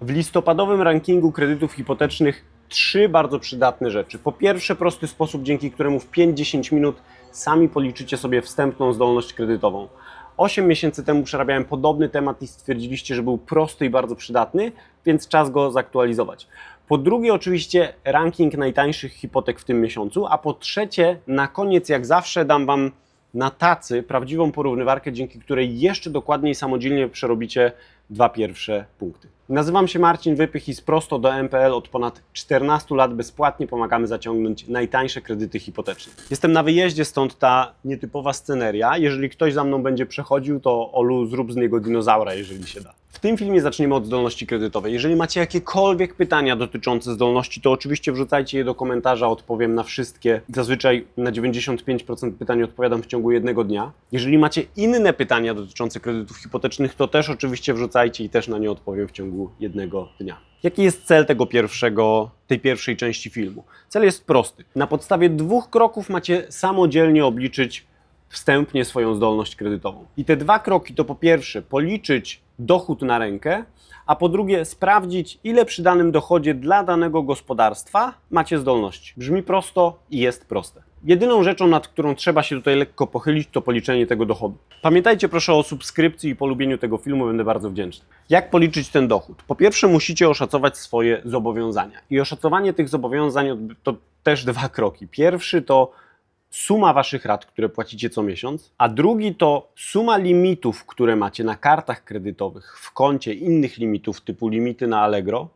W listopadowym rankingu kredytów hipotecznych trzy bardzo przydatne rzeczy. Po pierwsze, prosty sposób, dzięki któremu w 5-10 minut sami policzycie sobie wstępną zdolność kredytową. 8 miesięcy temu przerabiałem podobny temat i stwierdziliście, że był prosty i bardzo przydatny, więc czas go zaktualizować. Po drugie, oczywiście ranking najtańszych hipotek w tym miesiącu, a po trzecie, na koniec, jak zawsze, dam Wam na tacy prawdziwą porównywarkę, dzięki której jeszcze dokładniej samodzielnie przerobicie dwa pierwsze punkty. Nazywam się Marcin Wypych i z prosto do MPL od ponad 14 lat bezpłatnie pomagamy zaciągnąć najtańsze kredyty hipoteczne. Jestem na wyjeździe, stąd ta nietypowa sceneria. Jeżeli ktoś za mną będzie przechodził, to Olu, zrób z niego dinozaura, jeżeli się da. W tym filmie zaczniemy od zdolności kredytowej. Jeżeli macie jakiekolwiek pytania dotyczące zdolności, to oczywiście wrzucajcie je do komentarza, odpowiem na wszystkie. Zazwyczaj na 95% pytań odpowiadam w ciągu jednego dnia. Jeżeli macie inne pytania dotyczące kredytów hipotecznych, to też oczywiście wrzucajcie i też na nie odpowiem w ciągu jednego dnia. Jaki jest cel tego pierwszego, tej pierwszej części filmu? Cel jest prosty. Na podstawie dwóch kroków macie samodzielnie obliczyć wstępnie swoją zdolność kredytową. I te dwa kroki to po pierwsze policzyć dochód na rękę, a po drugie sprawdzić, ile przy danym dochodzie dla danego gospodarstwa macie zdolności. Brzmi prosto i jest proste. Jedyną rzeczą, nad którą trzeba się tutaj lekko pochylić, to policzenie tego dochodu. Pamiętajcie proszę o subskrypcji i polubieniu tego filmu, będę bardzo wdzięczny. Jak policzyć ten dochód? Po pierwsze, musicie oszacować swoje zobowiązania. I oszacowanie tych zobowiązań to też dwa kroki. Pierwszy to suma waszych rat, które płacicie co miesiąc, a drugi to suma limitów, które macie na kartach kredytowych, w koncie innych limitów typu limity na Allegro.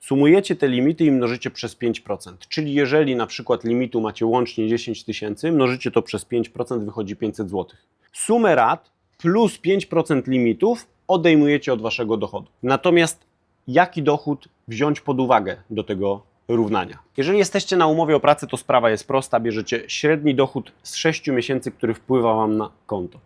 Sumujecie te limity i mnożycie przez 5%. Czyli jeżeli na przykład limitu macie łącznie 10 tysięcy, mnożycie to przez 5%, wychodzi 500 zł. Sumę rat plus 5% limitów odejmujecie od waszego dochodu. Natomiast jaki dochód wziąć pod uwagę do tego równania. Jeżeli jesteście na umowie o pracę, to sprawa jest prosta. Bierzecie średni dochód z 6 miesięcy, który wpływa Wam na konto.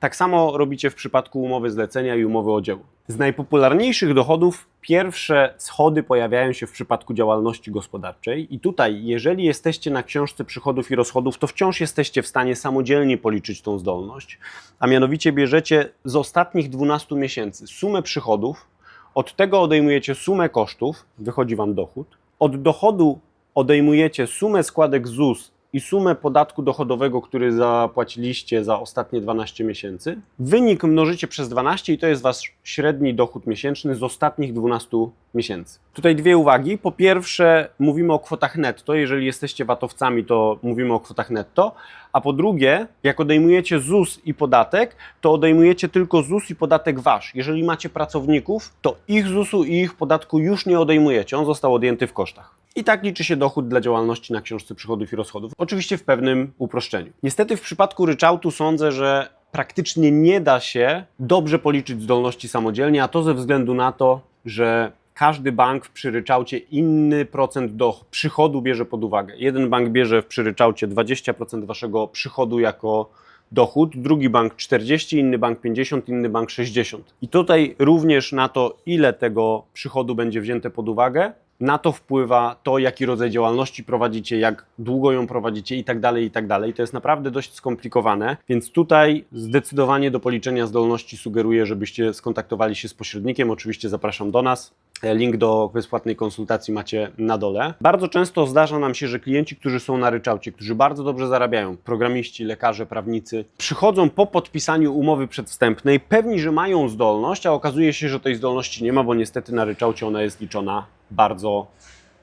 Tak samo robicie w przypadku umowy zlecenia i umowy o dzieło. Z najpopularniejszych dochodów pierwsze schody pojawiają się w przypadku działalności gospodarczej i tutaj, jeżeli jesteście na książce przychodów i rozchodów, to wciąż jesteście w stanie samodzielnie policzyć tą zdolność, a mianowicie bierzecie z ostatnich 12 miesięcy sumę przychodów, od tego odejmujecie sumę kosztów, wychodzi Wam dochód, od dochodu odejmujecie sumę składek ZUS i sumę podatku dochodowego, który zapłaciliście za ostatnie 12 miesięcy. Wynik mnożycie przez 12 i to jest wasz średni dochód miesięczny z ostatnich 12 miesięcy. Tutaj dwie uwagi. Po pierwsze, mówimy o kwotach netto. Jeżeli jesteście watowcami, to mówimy o kwotach netto. A po drugie, jak odejmujecie ZUS i podatek, to odejmujecie tylko ZUS i podatek wasz. Jeżeli macie pracowników, to ich ZUS-u i ich podatku już nie odejmujecie. On został odjęty w kosztach. I tak liczy się dochód dla działalności na książce przychodów i rozchodów. Oczywiście w pewnym uproszczeniu. Niestety w przypadku ryczałtu sądzę, że praktycznie nie da się dobrze policzyć zdolności samodzielnie, a to ze względu na to, że każdy bank w przyryczałcie inny procent do przychodu bierze pod uwagę. Jeden bank bierze w przyryczałcie 20% waszego przychodu jako dochód, drugi bank 40, inny bank 50, inny bank 60. I tutaj również na to, ile tego przychodu będzie wzięte pod uwagę, na to wpływa to, jaki rodzaj działalności prowadzicie, jak długo ją prowadzicie i tak dalej, i tak dalej. To jest naprawdę dość skomplikowane, więc tutaj zdecydowanie do policzenia zdolności sugeruję, żebyście skontaktowali się z pośrednikiem. Oczywiście zapraszam do nas. Link do bezpłatnej konsultacji macie na dole. Bardzo często zdarza nam się, że klienci, którzy są na ryczałcie, którzy bardzo dobrze zarabiają, programiści, lekarze, prawnicy, przychodzą po podpisaniu umowy przedwstępnej, pewni, że mają zdolność, a okazuje się, że tej zdolności nie ma, bo niestety na ryczałcie ona jest liczona bardzo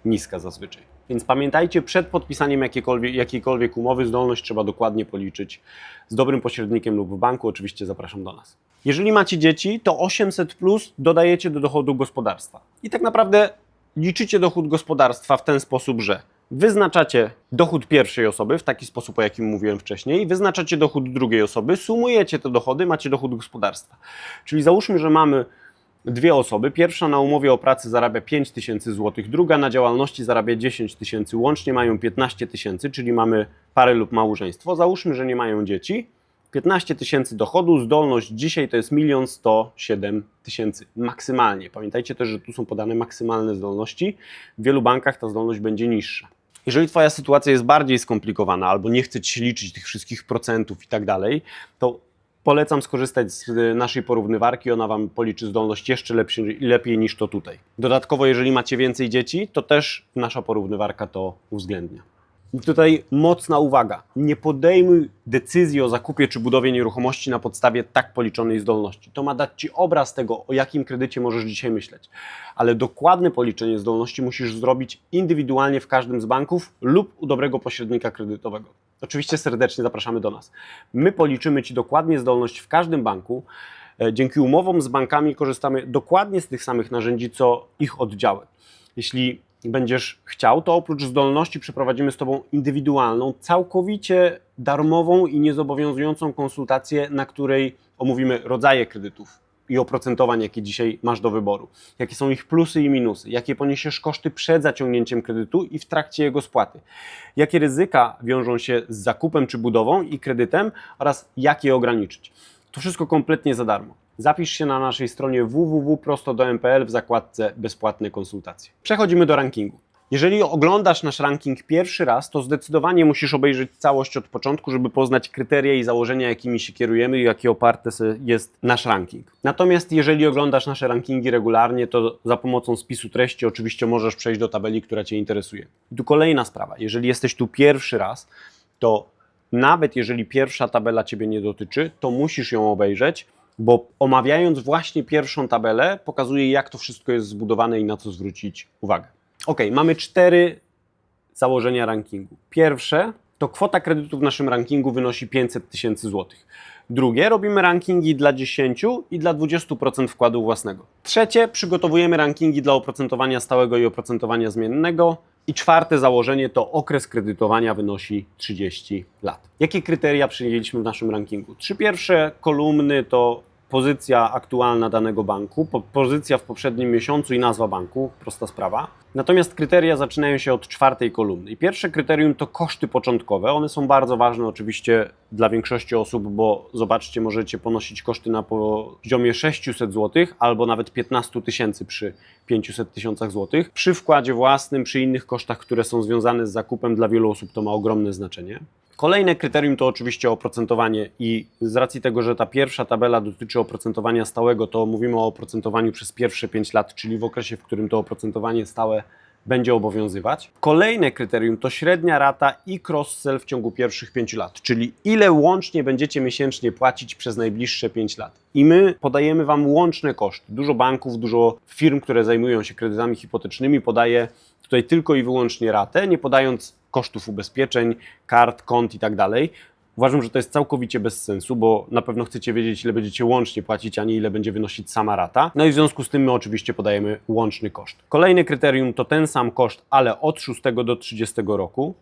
niska zazwyczaj. Więc pamiętajcie, przed podpisaniem jakiejkolwiek, jakiejkolwiek umowy zdolność trzeba dokładnie policzyć z dobrym pośrednikiem lub w banku. Oczywiście zapraszam do nas. Jeżeli macie dzieci, to 800 plus dodajecie do dochodu gospodarstwa. I tak naprawdę liczycie dochód gospodarstwa w ten sposób, że wyznaczacie dochód pierwszej osoby w taki sposób, o jakim mówiłem wcześniej, wyznaczacie dochód drugiej osoby, sumujecie te dochody, macie dochód gospodarstwa. Czyli załóżmy, że mamy dwie osoby. Pierwsza na umowie o pracy zarabia 5 tysięcy złotych, druga na działalności zarabia 10 tysięcy. Łącznie mają 15 tysięcy, czyli mamy parę lub małżeństwo. Załóżmy, że nie mają dzieci. 15 tysięcy dochodu, zdolność dzisiaj to jest 1 107 tysięcy maksymalnie. Pamiętajcie też, że tu są podane maksymalne zdolności. W wielu bankach ta zdolność będzie niższa. Jeżeli Twoja sytuacja jest bardziej skomplikowana albo nie chce Ci liczyć tych wszystkich procentów i tak dalej, to polecam skorzystać z y, naszej porównywarki. Ona Wam policzy zdolność jeszcze lepszy, lepiej niż to tutaj. Dodatkowo, jeżeli macie więcej dzieci, to też nasza porównywarka to uwzględnia. I tutaj mocna uwaga. Nie podejmuj decyzji o zakupie czy budowie nieruchomości na podstawie tak policzonej zdolności. To ma dać Ci obraz tego, o jakim kredycie możesz dzisiaj myśleć. Ale dokładne policzenie zdolności musisz zrobić indywidualnie w każdym z banków lub u dobrego pośrednika kredytowego. Oczywiście serdecznie zapraszamy do nas. My policzymy Ci dokładnie zdolność w każdym banku. E, Dzięki umowom z bankami korzystamy dokładnie z tych samych narzędzi, co ich oddziały. Jeśli będziesz chciał, to oprócz zdolności przeprowadzimy z Tobą indywidualną, całkowicie darmową i niezobowiązującą konsultację, na której omówimy rodzaje kredytów i oprocentowań, jakie dzisiaj masz do wyboru. Jakie są ich plusy i minusy, jakie poniesiesz koszty przed zaciągnięciem kredytu i w trakcie jego spłaty. Jakie ryzyka wiążą się z zakupem czy budową i kredytem oraz jak je ograniczyć. To wszystko kompletnie za darmo. Zapisz się na naszej stronie www.prostodo.pl w zakładce bezpłatne konsultacje. Przechodzimy do rankingu. Jeżeli oglądasz nasz ranking pierwszy raz, to zdecydowanie musisz obejrzeć całość od początku, żeby poznać kryteria i założenia, jakimi się kierujemy i jakie oparte jest nasz ranking. Natomiast jeżeli oglądasz nasze rankingi regularnie, to za pomocą spisu treści oczywiście możesz przejść do tabeli, która Cię interesuje. I tu kolejna sprawa. Jeżeli jesteś tu pierwszy raz, to nawet jeżeli pierwsza tabela Ciebie nie dotyczy, to musisz ją obejrzeć, bo omawiając właśnie pierwszą tabelę, pokazuje, jak to wszystko jest zbudowane i na co zwrócić uwagę. Ok, mamy cztery założenia rankingu. Pierwsze to kwota kredytu w naszym rankingu wynosi 500 tysięcy złotych. Drugie, robimy rankingi dla 10 i dla 20% wkładu własnego. Trzecie, przygotowujemy rankingi dla oprocentowania stałego i oprocentowania zmiennego. I czwarte założenie to okres kredytowania wynosi 30 lat. Jakie kryteria przyjęliśmy w naszym rankingu? Trzy pierwsze kolumny to pozycja aktualna danego banku, po, pozycja w poprzednim miesiącu i nazwa banku, prosta sprawa. Natomiast kryteria zaczynają się od czwartej kolumny. I pierwsze kryterium to koszty początkowe. One są bardzo ważne oczywiście dla większości osób, bo zobaczcie, możecie ponosić koszty na poziomie 600 zł albo nawet 15 tysięcy przy 500 tysiącach złotych. Przy wkładzie własnym, przy innych kosztach, które są związane z zakupem, dla wielu osób to ma ogromne znaczenie. Kolejne kryterium to oczywiście oprocentowanie i z racji tego, że ta pierwsza tabela dotyczy oprocentowania stałego, to mówimy o oprocentowaniu przez pierwsze 5 lat, czyli w okresie, w którym to oprocentowanie stałe będzie obowiązywać. Kolejne kryterium to średnia rata i cross-sell w ciągu pierwszych 5 lat, czyli ile łącznie będziecie miesięcznie płacić przez najbliższe 5 lat. I my podajemy Wam łączne koszty. Dużo banków, dużo firm, które zajmują się kredytami hipotecznymi podaje tutaj tylko i wyłącznie ratę, nie podając kosztów ubezpieczeń, kart, kont i tak dalej. Uważam, że to jest całkowicie bez sensu, bo na pewno chcecie wiedzieć, ile będziecie łącznie płacić, a nie ile będzie wynosić sama rata. No i w związku z tym my oczywiście podajemy łączny koszt. Kolejne kryterium to ten sam koszt, ale od 6 do 30 roku.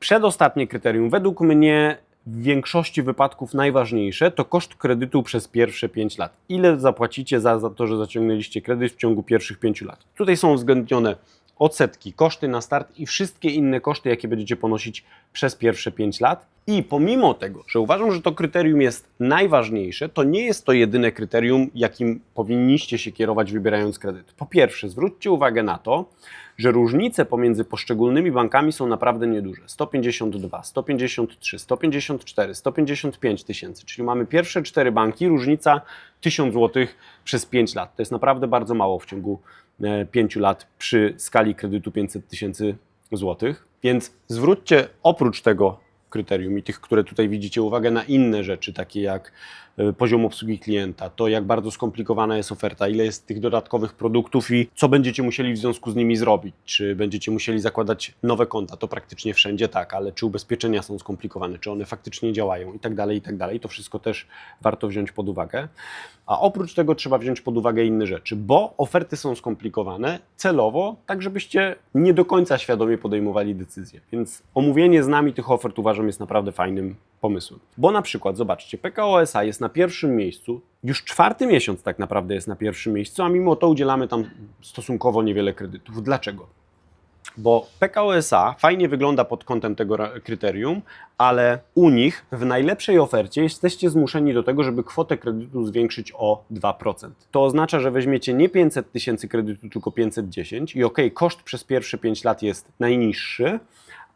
Przedostatnie kryterium, według mnie w większości wypadków najważniejsze to koszt kredytu przez pierwsze 5 lat. Ile zapłacicie za, za to, że zaciągnęliście kredyt w ciągu pierwszych 5 lat? Tutaj są uwzględnione odsetki, koszty na start i wszystkie inne koszty, jakie będziecie ponosić przez pierwsze 5 lat. I pomimo tego, że uważam, że to kryterium jest najważniejsze, to nie jest to jedyne kryterium, jakim powinniście się kierować wybierając kredyt. Po pierwsze, zwróćcie uwagę na to, że różnice pomiędzy poszczególnymi bankami są naprawdę nieduże. 152, 153, 154, 155 tysięcy, czyli mamy pierwsze cztery banki, różnica 1000 zł przez 5 lat. To jest naprawdę bardzo mało w ciągu 5 lat przy skali kredytu 500 tysięcy złotych. Więc zwróćcie oprócz tego kryterium i tych, które tutaj widzicie, uwagę na inne rzeczy, takie jak e, poziom obsługi klienta, to jak bardzo skomplikowana jest oferta, ile jest tych dodatkowych produktów i co będziecie musieli w związku z nimi zrobić. Czy będziecie musieli zakładać nowe konta, to praktycznie wszędzie tak, ale czy ubezpieczenia są skomplikowane, czy one faktycznie działają i tak dalej, i tak dalej. To wszystko też warto wziąć pod uwagę. A oprócz tego trzeba wziąć pod uwagę inne rzeczy, bo oferty są skomplikowane celowo, tak żebyście nie do końca świadomie podejmowali decyzje. Więc omówienie z nami tych ofert uważam jest naprawdę fajnym pomysłem. Bo na przykład, zobaczcie, PKO SA jest na pierwszym miejscu, już czwarty miesiąc tak naprawdę jest na pierwszym miejscu, a mimo to udzielamy tam stosunkowo niewiele kredytów. Dlaczego? Bo PKO SA fajnie wygląda pod kątem tego kryterium, ale u nich w najlepszej ofercie jesteście zmuszeni do tego, żeby kwotę kredytu zwiększyć o 2%. To oznacza, że weźmiecie nie 500 tysięcy kredytu, tylko 510 i ok, koszt przez pierwsze 5 lat jest najniższy,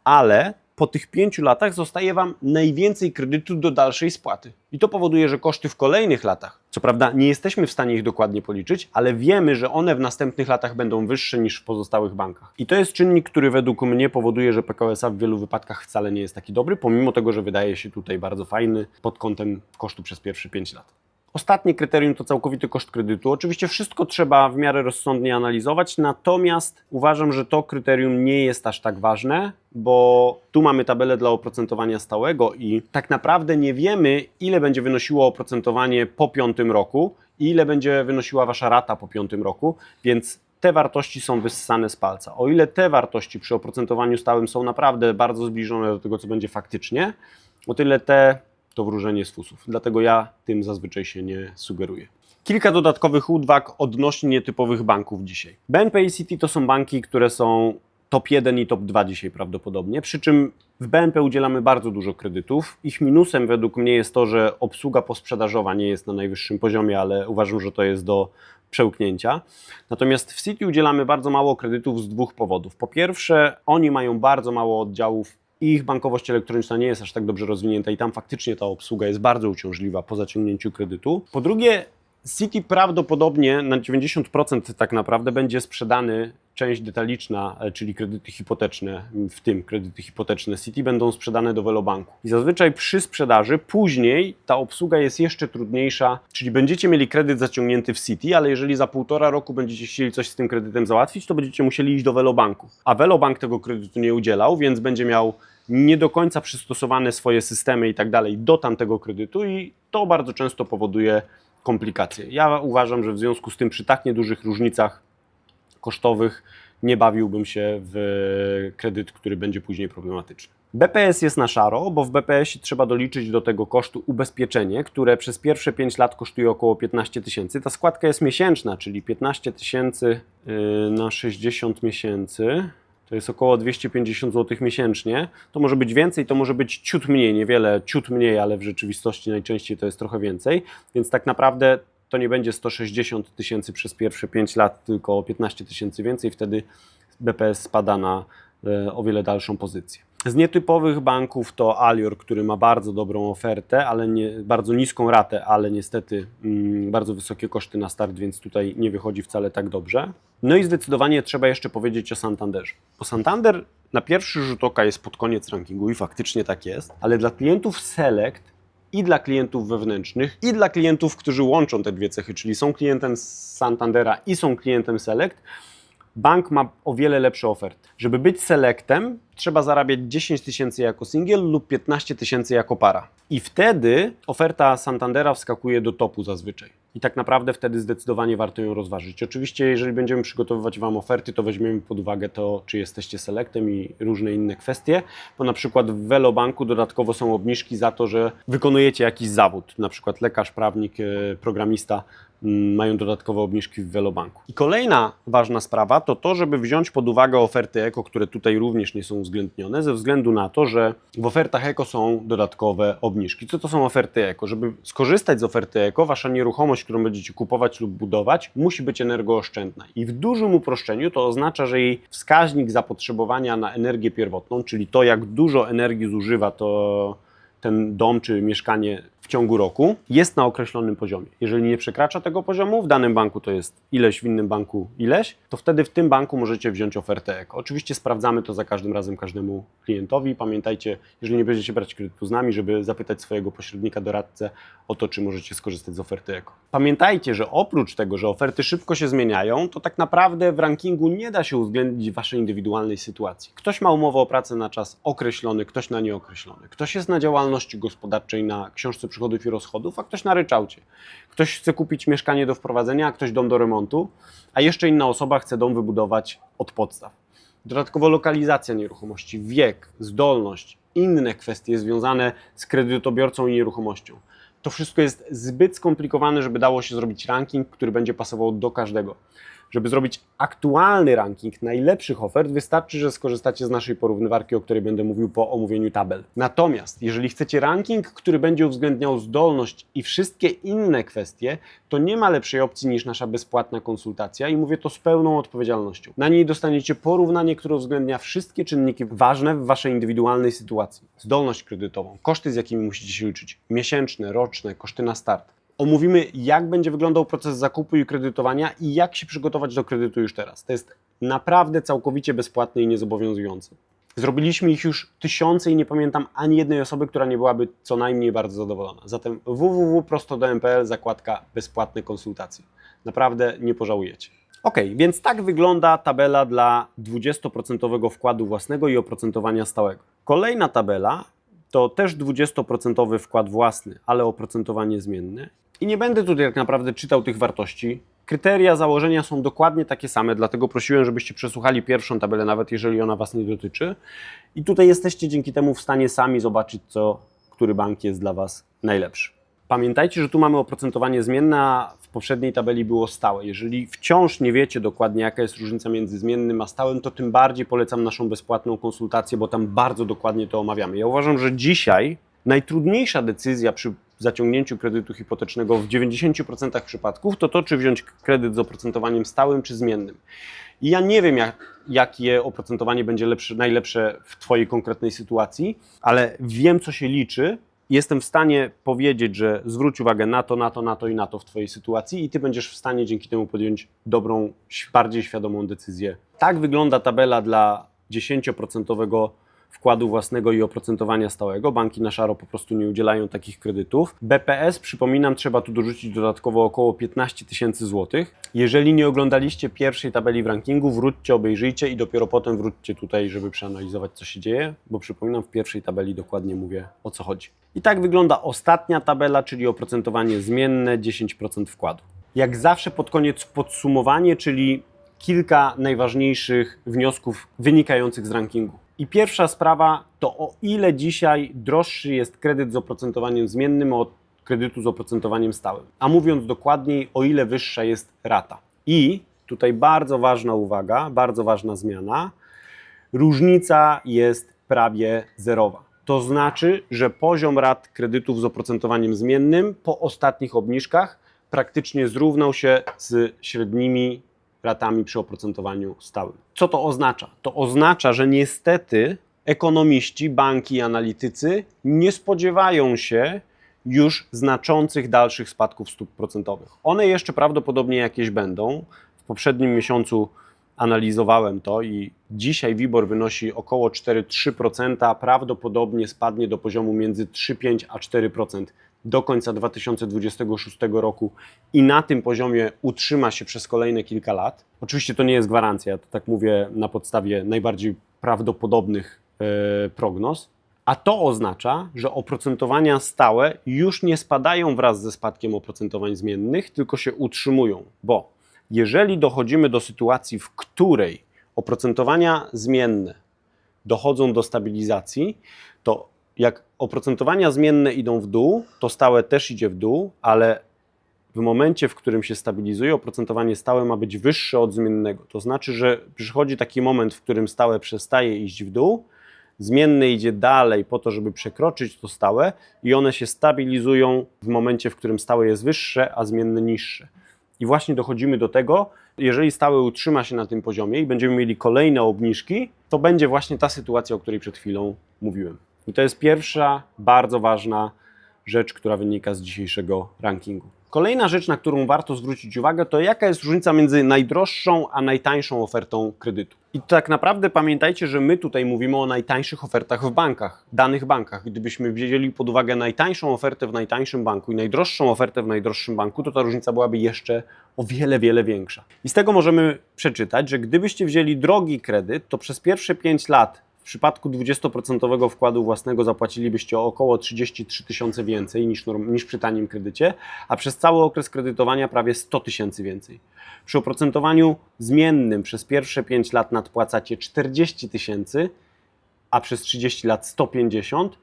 ale po tych pięciu latach zostaje Wam najwięcej kredytu do dalszej spłaty. I to powoduje, że koszty w kolejnych latach, co prawda nie jesteśmy w stanie ich dokładnie policzyć, ale wiemy, że one w następnych latach będą wyższe niż w pozostałych bankach. I to jest czynnik, który według mnie powoduje, że PKSA w wielu wypadkach wcale nie jest taki dobry, pomimo tego, że wydaje się tutaj bardzo fajny pod kątem kosztu przez pierwsze 5 lat. Ostatnie kryterium to całkowity koszt kredytu. Oczywiście wszystko trzeba w miarę rozsądnie analizować, natomiast uważam, że to kryterium nie jest aż tak ważne, bo tu mamy tabelę dla oprocentowania stałego i tak naprawdę nie wiemy, ile będzie wynosiło oprocentowanie po piątym roku i ile będzie wynosiła wasza rata po piątym roku, więc te wartości są wyssane z palca. O ile te wartości przy oprocentowaniu stałym są naprawdę bardzo zbliżone do tego, co będzie faktycznie, o tyle te to wróżenie z fusów. Dlatego ja tym zazwyczaj się nie sugeruję. Kilka dodatkowych uwag odnośnie nietypowych banków dzisiaj. BNP i Citi to są banki, które są top 1 i top 2 dzisiaj prawdopodobnie, przy czym w BNP udzielamy bardzo dużo kredytów. Ich minusem według mnie jest to, że obsługa posprzedażowa nie jest na najwyższym poziomie, ale uważam, że to jest do przełknięcia. Natomiast w Citi udzielamy bardzo mało kredytów z dwóch powodów. Po pierwsze, oni mają bardzo mało oddziałów ich bankowość elektroniczna nie jest aż tak dobrze rozwinięta i tam faktycznie ta obsługa jest bardzo uciążliwa po zaciągnięciu kredytu. Po drugie, City prawdopodobnie na 90% tak naprawdę będzie sprzedany część detaliczna, e, czyli kredyty hipoteczne, w tym kredyty hipoteczne City będą sprzedane do Velobanku. I zazwyczaj przy sprzedaży później ta obsługa jest jeszcze trudniejsza, czyli będziecie mieli kredyt zaciągnięty w City, ale jeżeli za półtora roku będziecie chcieli coś z tym kredytem załatwić, to będziecie musieli iść do Velobanku. A Velobank tego kredytu nie udzielał, więc będzie miał nie do końca przystosowane swoje systemy i tak dalej do tamtego kredytu i to bardzo często powoduje komplikacje. Ja uważam, że w związku z tym przy tak niedużych różnicach kosztowych nie bawiłbym się w kredyt, który będzie później problematyczny. BPS jest na szaro, bo w BPS-ie trzeba doliczyć do tego kosztu ubezpieczenie, które przez pierwsze 5 lat kosztuje około 15 tysięcy. Ta składka jest miesięczna, czyli 15 tysięcy yy, na 60 miesięcy. To jest około 250 zł miesięcznie. To może być więcej, to może być ciut mniej, niewiele ciut mniej, ale w rzeczywistości najczęściej to jest trochę więcej. Więc tak naprawdę to nie będzie 160 tysięcy przez pierwsze 5 lat, tylko o 15 tysięcy więcej. Wtedy BPS spada na e, o wiele dalszą pozycję. Z nietypowych banków to Alior, który ma bardzo dobrą ofertę, ale nie, bardzo niską ratę, ale niestety mm, bardzo wysokie koszty na start, więc tutaj nie wychodzi wcale tak dobrze. No i zdecydowanie trzeba jeszcze powiedzieć o Santanderze. Bo Santander na pierwszy rzut oka jest pod koniec rankingu i faktycznie tak jest, ale dla klientów Select i dla klientów wewnętrznych, i dla klientów, którzy łączą te dwie cechy, czyli są klientem Santandera i są klientem Select, bank ma o wiele lepsze oferty. Żeby być selectem, trzeba zarabiać 10 tysięcy jako singiel lub 15 tysięcy jako para. I wtedy oferta Santandera wskakuje do topu zazwyczaj. I tak naprawdę wtedy zdecydowanie warto ją rozważyć. Oczywiście, jeżeli będziemy przygotowywać Wam oferty, to weźmiemy pod uwagę to, czy jesteście selectem i różne inne kwestie, bo na przykład w Velobanku dodatkowo są obniżki za to, że wykonujecie jakiś zawód, na przykład lekarz, prawnik, e, programista mają dodatkowe obniżki w Velobanku. I kolejna ważna sprawa to to, żeby wziąć pod uwagę oferty eko, które tutaj również nie są uwzględnione, ze względu na to, że w ofertach eko są dodatkowe obniżki. Co to są oferty eko? Żeby skorzystać z oferty eko, wasza nieruchomość, którą będziecie kupować lub budować, musi być energooszczędna. I w dużym uproszczeniu to oznacza, że jej wskaźnik zapotrzebowania na energię pierwotną, czyli to, jak dużo energii zużywa to ten dom czy mieszkanie w ciągu roku jest na określonym poziomie. Jeżeli nie przekracza tego poziomu, w danym banku to jest ileś, w innym banku ileś, to wtedy w tym banku możecie wziąć ofertę eko. Oczywiście sprawdzamy to za każdym razem każdemu klientowi. Pamiętajcie, jeżeli nie będziecie brać kredytu z nami, żeby zapytać swojego pośrednika, doradcę o to, czy możecie skorzystać z oferty eko. Pamiętajcie, że oprócz tego, że oferty szybko się zmieniają, to tak naprawdę w rankingu nie da się uwzględnić waszej indywidualnej sytuacji. Ktoś ma umowę o pracę na czas określony, ktoś na nieokreślony. Ktoś jest na działalności gospodarczej na książce przychodów i rozchodów, a ktoś na ryczałcie. Ktoś chce kupić mieszkanie do wprowadzenia, a ktoś dom do remontu, a jeszcze inna osoba chce dom wybudować od podstaw. Dodatkowo lokalizacja nieruchomości, wiek, zdolność, inne kwestie związane z kredytobiorcą i nieruchomością. To wszystko jest zbyt skomplikowane, żeby dało się zrobić ranking, który będzie pasował do każdego. Żeby zrobić aktualny ranking najlepszych ofert, wystarczy, że skorzystacie z naszej porównywarki, o której będę mówił po omówieniu tabel. Natomiast, jeżeli chcecie ranking, który będzie uwzględniał zdolność i wszystkie inne kwestie, to nie ma lepszej opcji niż nasza bezpłatna konsultacja i mówię to z pełną odpowiedzialnością. Na niej dostaniecie porównanie, które uwzględnia wszystkie czynniki ważne w Waszej indywidualnej sytuacji. Zdolność kredytową, koszty, z jakimi musicie się liczyć, miesięczne, roczne, koszty na start. Omówimy, jak będzie wyglądał proces zakupu i kredytowania i jak się przygotować do kredytu już teraz. To jest naprawdę całkowicie bezpłatne i niezobowiązujące. Zrobiliśmy ich już tysiące i nie pamiętam ani jednej osoby, która nie byłaby co najmniej bardzo zadowolona. Zatem www.prosto.do.pl zakładka bezpłatne konsultacje. Naprawdę nie pożałujecie. Ok, więc tak wygląda tabela dla 20% wkładu własnego i oprocentowania stałego. Kolejna tabela to też 20% wkład własny, ale oprocentowanie zmienne. I nie będę tutaj tak naprawdę czytał tych wartości. Kryteria założenia są dokładnie takie same, dlatego prosiłem, żebyście przesłuchali pierwszą tabelę, nawet jeżeli ona Was nie dotyczy. I tutaj jesteście dzięki temu w stanie sami zobaczyć, co, który bank jest dla Was najlepszy. Pamiętajcie, że tu mamy oprocentowanie zmienne, a w poprzedniej tabeli było stałe. Jeżeli wciąż nie wiecie dokładnie, jaka jest różnica między zmiennym a stałym, to tym bardziej polecam naszą bezpłatną konsultację, bo tam bardzo dokładnie to omawiamy. Ja uważam, że dzisiaj najtrudniejsza decyzja przy zaciągnięciu kredytu hipotecznego w 90% przypadków to to, czy wziąć kredyt z oprocentowaniem stałym czy zmiennym. I ja nie wiem, jak, jakie oprocentowanie będzie lepsze, najlepsze w Twojej konkretnej sytuacji, ale wiem, co się liczy. Jestem w stanie powiedzieć, że zwróć uwagę na to, na to, na to i na to w Twojej sytuacji, i Ty będziesz w stanie dzięki temu podjąć dobrą, bardziej świadomą decyzję. Tak wygląda tabela dla 10% wkładu własnego i oprocentowania stałego. Banki na szaro po prostu nie udzielają takich kredytów. BPS, przypominam, trzeba tu dorzucić dodatkowo około 15 tysięcy złotych. Jeżeli nie oglądaliście pierwszej tabeli w rankingu, wróćcie, obejrzyjcie i dopiero potem wróćcie tutaj, żeby przeanalizować, co się dzieje, bo przypominam, w pierwszej tabeli dokładnie mówię, o co chodzi. I tak wygląda ostatnia tabela, czyli oprocentowanie zmienne 10% wkładu. Jak zawsze pod koniec podsumowanie, czyli kilka najważniejszych wniosków wynikających z rankingu. I pierwsza sprawa to o ile dzisiaj droższy jest kredyt z oprocentowaniem zmiennym od kredytu z oprocentowaniem stałym. A mówiąc dokładniej, o ile wyższa jest rata. I tutaj bardzo ważna uwaga, bardzo ważna zmiana. Różnica jest prawie zerowa. To znaczy, że poziom rat kredytów z oprocentowaniem zmiennym po ostatnich obniżkach praktycznie zrównał się z średnimi ratami przy oprocentowaniu stałym. Co to oznacza? To oznacza, że niestety ekonomiści, banki i analitycy nie spodziewają się już znaczących dalszych spadków stóp procentowych. One jeszcze prawdopodobnie jakieś będą. W poprzednim miesiącu analizowałem to i dzisiaj WIBOR wynosi około 4,3%, prawdopodobnie spadnie do poziomu między 3,5 a 4% do końca 2026 roku i na tym poziomie utrzyma się przez kolejne kilka lat. Oczywiście to nie jest gwarancja, to tak mówię na podstawie najbardziej prawdopodobnych e, prognoz. A to oznacza, że oprocentowania stałe już nie spadają wraz ze spadkiem oprocentowań zmiennych, tylko się utrzymują, bo jeżeli dochodzimy do sytuacji, w której oprocentowania zmienne dochodzą do stabilizacji, to jak oprocentowania zmienne idą w dół, to stałe też idzie w dół, ale w momencie, w którym się stabilizuje, oprocentowanie stałe ma być wyższe od zmiennego. To znaczy, że przychodzi taki moment, w którym stałe przestaje iść w dół, zmienne idzie dalej po to, żeby przekroczyć to stałe i one się stabilizują w momencie, w którym stałe jest wyższe, a zmienne niższe. I właśnie dochodzimy do tego, jeżeli stałe utrzyma się na tym poziomie i będziemy mieli kolejne obniżki, to będzie właśnie ta sytuacja, o której przed chwilą mówiłem. I to jest pierwsza bardzo ważna rzecz, która wynika z dzisiejszego rankingu. Kolejna rzecz, na którą warto zwrócić uwagę, to jaka jest różnica między najdroższą a najtańszą ofertą kredytu. I tak naprawdę pamiętajcie, że my tutaj mówimy o najtańszych ofertach w bankach, danych bankach. Gdybyśmy wzięli pod uwagę najtańszą ofertę w najtańszym banku i najdroższą ofertę w najdroższym banku, to ta różnica byłaby jeszcze o wiele, wiele większa. I z tego możemy przeczytać, że gdybyście wzięli drogi kredyt, to przez pierwsze 5 lat w przypadku 20% wkładu własnego zapłacilibyście około 33 tysiące więcej niż, niż przy tanim kredycie, a przez cały okres kredytowania prawie 100 tysięcy więcej. Przy oprocentowaniu zmiennym przez pierwsze 5 lat nadpłacacie 40 tysięcy, a przez 30 lat 150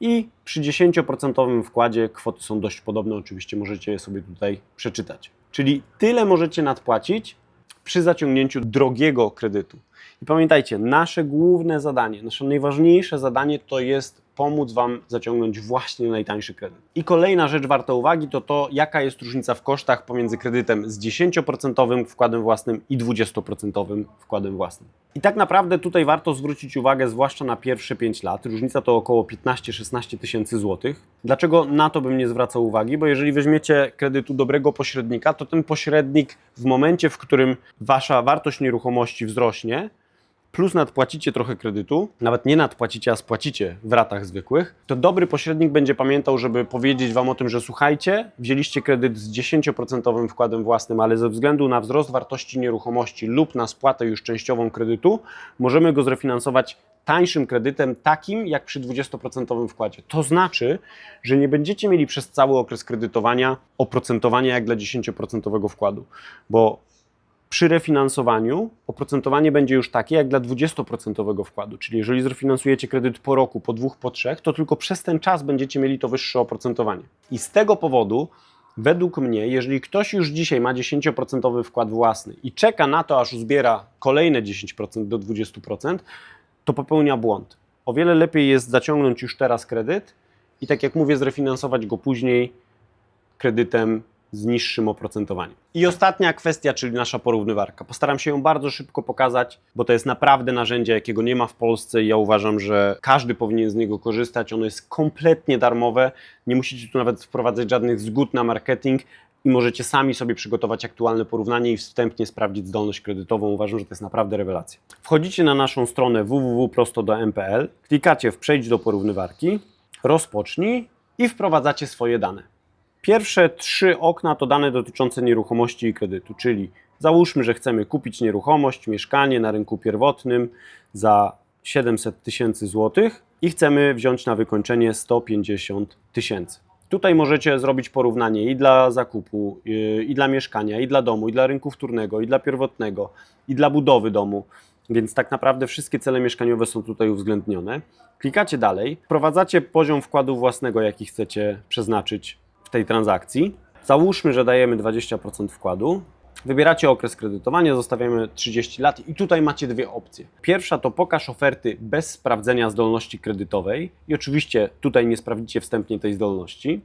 i przy 10% wkładzie kwoty są dość podobne, oczywiście możecie je sobie tutaj przeczytać. Czyli tyle możecie nadpłacić przy zaciągnięciu drogiego kredytu. I pamiętajcie, nasze główne zadanie, nasze najważniejsze zadanie to jest pomóc Wam zaciągnąć właśnie najtańszy kredyt. I kolejna rzecz warta uwagi to to, jaka jest różnica w kosztach pomiędzy kredytem z 10% wkładem własnym i 20% wkładem własnym. I tak naprawdę tutaj warto zwrócić uwagę, zwłaszcza na pierwsze 5 lat. Różnica to około 15-16 tysięcy złotych. Dlaczego na to bym nie zwracał uwagi? Bo jeżeli weźmiecie kredyt u dobrego pośrednika, to ten pośrednik w momencie, w którym Wasza wartość nieruchomości wzrośnie, plus nadpłacicie trochę kredytu, nawet nie nadpłacicie, a spłacicie w ratach zwykłych, to dobry pośrednik będzie pamiętał, żeby powiedzieć Wam o tym, że słuchajcie, wzięliście kredyt z 10% wkładem własnym, ale ze względu na wzrost wartości nieruchomości lub na spłatę już częściową kredytu, możemy go zrefinansować tańszym kredytem, takim jak przy 20% wkładzie. To znaczy, że nie będziecie mieli przez cały okres kredytowania oprocentowania jak dla 10% wkładu, bo przy refinansowaniu oprocentowanie będzie już takie jak dla 20% wkładu, czyli jeżeli zrefinansujecie kredyt po roku, po dwóch, po trzech, to tylko przez ten czas będziecie mieli to wyższe oprocentowanie. I z tego powodu, według mnie, jeżeli ktoś już dzisiaj ma 10% wkład własny i czeka na to, aż uzbiera kolejne 10% do 20%, to popełnia błąd. O wiele lepiej jest zaciągnąć już teraz kredyt i tak jak mówię, zrefinansować go później kredytem z niższym oprocentowaniem. I ostatnia kwestia, czyli nasza porównywarka. Postaram się ją bardzo szybko pokazać, bo to jest naprawdę narzędzie, jakiego nie ma w Polsce i ja uważam, że każdy powinien z niego korzystać. Ono jest kompletnie darmowe, nie musicie tu nawet wprowadzać żadnych zgód na marketing i możecie sami sobie przygotować aktualne porównanie i wstępnie sprawdzić zdolność kredytową. Uważam, że to jest naprawdę rewelacja. Wchodzicie na naszą stronę www.prosto.do.mpl, klikacie w przejdź do porównywarki, rozpocznij i wprowadzacie swoje dane. Pierwsze trzy okna to dane dotyczące nieruchomości i kredytu, czyli załóżmy, że chcemy kupić nieruchomość, mieszkanie na rynku pierwotnym za 700 tysięcy złotych i chcemy wziąć na wykończenie 150 tysięcy. Tutaj możecie zrobić porównanie i dla zakupu, yy, i dla mieszkania, i dla domu, i dla rynku wtórnego, i dla pierwotnego, i dla budowy domu. Więc tak naprawdę wszystkie cele mieszkaniowe są tutaj uwzględnione. Klikacie dalej, wprowadzacie poziom wkładu własnego, jaki chcecie przeznaczyć w tej transakcji. Załóżmy, że dajemy 20% wkładu. Wybieracie okres kredytowania, zostawiamy 30 lat i tutaj macie dwie opcje. Pierwsza to pokaż oferty bez sprawdzenia zdolności kredytowej i oczywiście tutaj nie sprawdzicie wstępnie tej zdolności,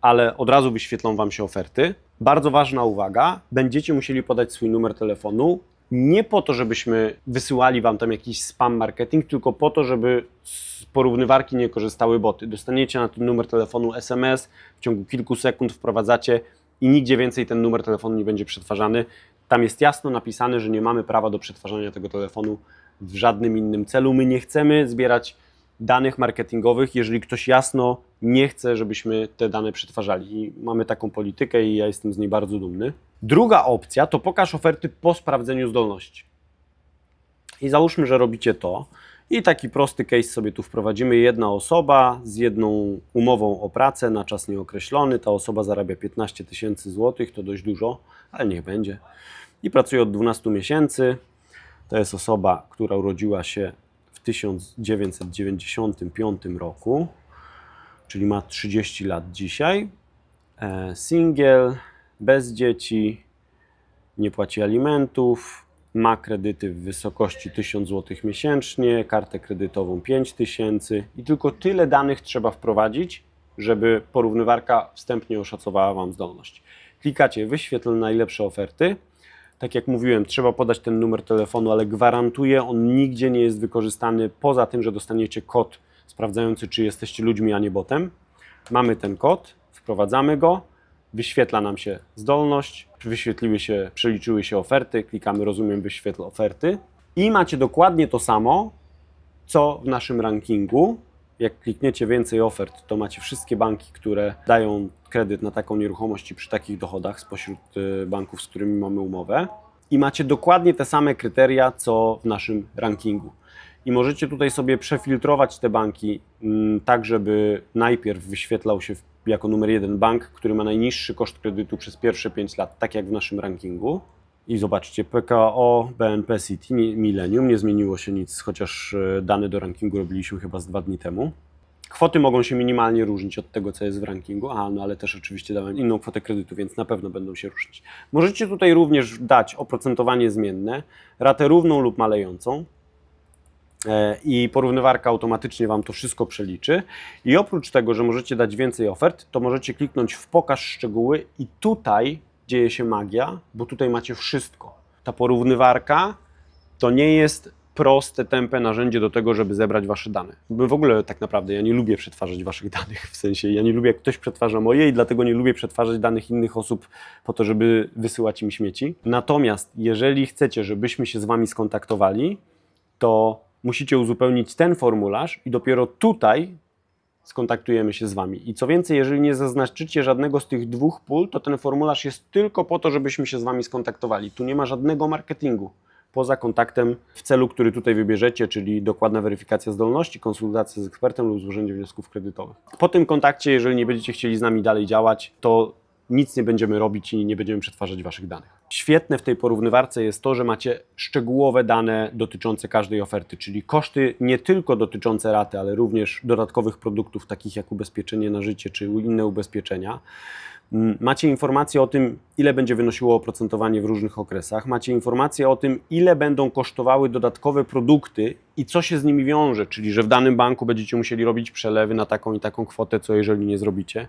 ale od razu wyświetlą Wam się oferty. Bardzo ważna uwaga, będziecie musieli podać swój numer telefonu, nie po to, żebyśmy wysyłali Wam tam jakiś spam marketing, tylko po to, żeby z porównywarki nie korzystały boty. Dostaniecie na ten numer telefonu SMS, w ciągu kilku sekund wprowadzacie i nigdzie więcej ten numer telefonu nie będzie przetwarzany. Tam jest jasno napisane, że nie mamy prawa do przetwarzania tego telefonu w żadnym innym celu. My nie chcemy zbierać danych marketingowych, jeżeli ktoś jasno nie chce, żebyśmy te dane przetwarzali. I mamy taką politykę i ja jestem z niej bardzo dumny. Druga opcja to pokaż oferty po sprawdzeniu zdolności. I załóżmy, że robicie to. I taki prosty case sobie tu wprowadzimy. Jedna osoba z jedną umową o pracę na czas nieokreślony. Ta osoba zarabia 15 tysięcy złotych, to dość dużo, ale niech będzie. I pracuje od 12 miesięcy. To jest osoba, która urodziła się w 1995 roku, czyli ma 30 lat dzisiaj. E, Single, bez dzieci, nie płaci alimentów, ma kredyty w wysokości 1000 zł miesięcznie, kartę kredytową 5000 i tylko tyle danych trzeba wprowadzić, żeby porównywarka wstępnie oszacowała Wam zdolność. Klikacie wyświetl najlepsze oferty. Tak jak mówiłem, trzeba podać ten numer telefonu, ale gwarantuję, on nigdzie nie jest wykorzystany poza tym, że dostaniecie kod sprawdzający, czy jesteście ludźmi, a nie botem. Mamy ten kod, wprowadzamy go, wyświetla nam się zdolność, wyświetliły się, przeliczyły się oferty, klikamy rozumiem wyświetl oferty i macie dokładnie to samo, co w naszym rankingu. Jak klikniecie więcej ofert, to macie wszystkie banki, które dają kredyt na taką nieruchomość i przy takich dochodach spośród y, banków, z którymi mamy umowę. I macie dokładnie te same kryteria, co w naszym rankingu. I możecie tutaj sobie przefiltrować te banki mm, tak, żeby najpierw wyświetlał się jako numer jeden bank, który ma najniższy koszt kredytu przez pierwsze 5 lat, tak jak w naszym rankingu. I zobaczcie, PKO, BNP City, Millennium, nie zmieniło się nic, chociaż e, dane do rankingu robiliśmy chyba z dwa dni temu. Kwoty mogą się minimalnie różnić od tego, co jest w rankingu, a no ale też oczywiście dałem inną kwotę kredytu, więc na pewno będą się różnić. Możecie tutaj również dać oprocentowanie zmienne, ratę równą lub malejącą i porównywarka automatycznie Wam to wszystko przeliczy. I oprócz tego, że możecie dać więcej ofert, to możecie kliknąć w pokaż szczegóły i tutaj dzieje się magia, bo tutaj macie wszystko. Ta porównywarka to nie jest proste, tępe narzędzie do tego, żeby zebrać Wasze dane. W ogóle tak naprawdę ja nie lubię przetwarzać Waszych danych, w sensie ja nie lubię jak ktoś przetwarza moje i dlatego nie lubię przetwarzać danych innych osób po to, żeby wysyłać im śmieci. Natomiast jeżeli chcecie, żebyśmy się z Wami skontaktowali, to musicie uzupełnić ten formularz i dopiero tutaj skontaktujemy się z Wami. I co więcej, jeżeli nie zaznaczycie żadnego z tych dwóch pól, to ten formularz jest tylko po to, żebyśmy się z Wami skontaktowali. Tu nie ma żadnego marketingu poza kontaktem w celu, który tutaj wybierzecie, czyli dokładna weryfikacja zdolności, konsultacja z ekspertem lub złożenie wniosków kredytowych. Po tym kontakcie, jeżeli nie będziecie chcieli z nami dalej działać, to nic nie będziemy robić i nie będziemy przetwarzać Waszych danych. Świetne w tej porównywarce jest to, że macie szczegółowe dane dotyczące każdej oferty, czyli koszty nie tylko dotyczące raty, ale również dodatkowych produktów, takich jak ubezpieczenie na życie czy inne ubezpieczenia. Mm, Macie informacje o tym, ile będzie wynosiło oprocentowanie w różnych okresach. Macie informacje o tym, ile będą kosztowały dodatkowe produkty i co się z nimi wiąże, czyli że w danym banku będziecie musieli robić przelewy na taką i taką kwotę, co jeżeli nie zrobicie.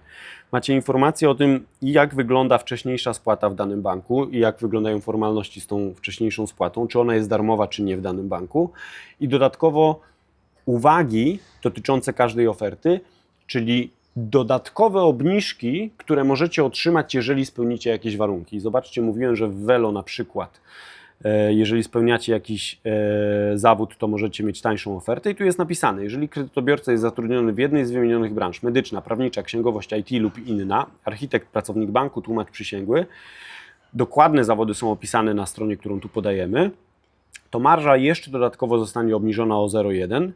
Macie informacje o tym, jak wygląda wcześniejsza spłata w danym banku i jak wyglądają formalności z tą wcześniejszą spłatą, czy ona jest darmowa, czy nie w danym banku. I dodatkowo uwagi dotyczące każdej oferty, czyli dodatkowe obniżki, które możecie otrzymać, jeżeli spełnicie jakieś warunki. Zobaczcie, mówiłem, że w Velo na przykład, e, jeżeli spełniacie jakiś e, zawód, to możecie mieć tańszą ofertę i tu jest napisane, jeżeli kredytobiorca jest zatrudniony w jednej z wymienionych branż, medyczna, prawnicza, księgowość IT lub inna, architekt, pracownik banku, tłumacz przysięgły, dokładne zawody są opisane na stronie, którą tu podajemy, to marża jeszcze dodatkowo zostanie obniżona o 0,1,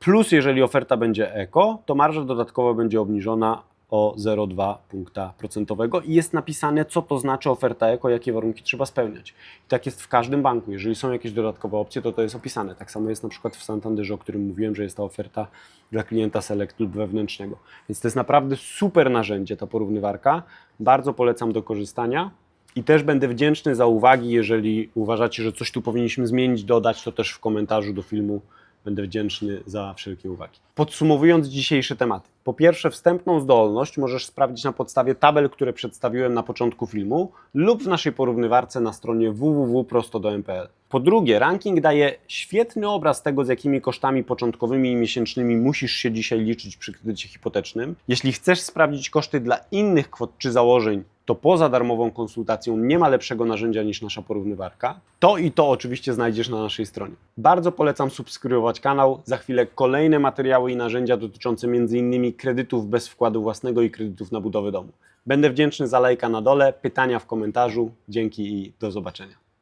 plus jeżeli oferta będzie eko, to marża dodatkowo będzie obniżona o 0,2 punkta procentowego i jest napisane, co to znaczy oferta eko, jakie warunki trzeba spełniać. I tak jest w każdym banku. Jeżeli są jakieś dodatkowe opcje, to to jest opisane. Tak samo jest na przykład w Santanderze, o którym mówiłem, że jest ta oferta dla klienta select lub wewnętrznego. Więc to jest naprawdę super narzędzie, ta porównywarka. Bardzo polecam do korzystania. I też będę wdzięczny za uwagi, jeżeli uważacie, że coś tu powinniśmy zmienić, dodać, to też w komentarzu do filmu będę wdzięczny za wszelkie uwagi. Podsumowując dzisiejsze tematy. Po pierwsze, wstępną zdolność możesz sprawdzić na podstawie tabel, które przedstawiłem na początku filmu lub w naszej porównywarce na stronie www.prosto.do.mpl. Po drugie, ranking daje świetny obraz tego, z jakimi kosztami początkowymi i miesięcznymi musisz się dzisiaj liczyć przy kredycie hipotecznym. Jeśli chcesz sprawdzić koszty dla innych kwot czy założeń, to poza darmową konsultacją nie ma lepszego narzędzia niż nasza porównywarka. To i to oczywiście znajdziesz na naszej stronie. Bardzo polecam subskrybować kanał. Za chwilę kolejne materiały i narzędzia dotyczące m.in. kredytów bez wkładu własnego i kredytów na budowę domu. Będę wdzięczny za lajka na dole, pytania w komentarzu. Dzięki i do zobaczenia.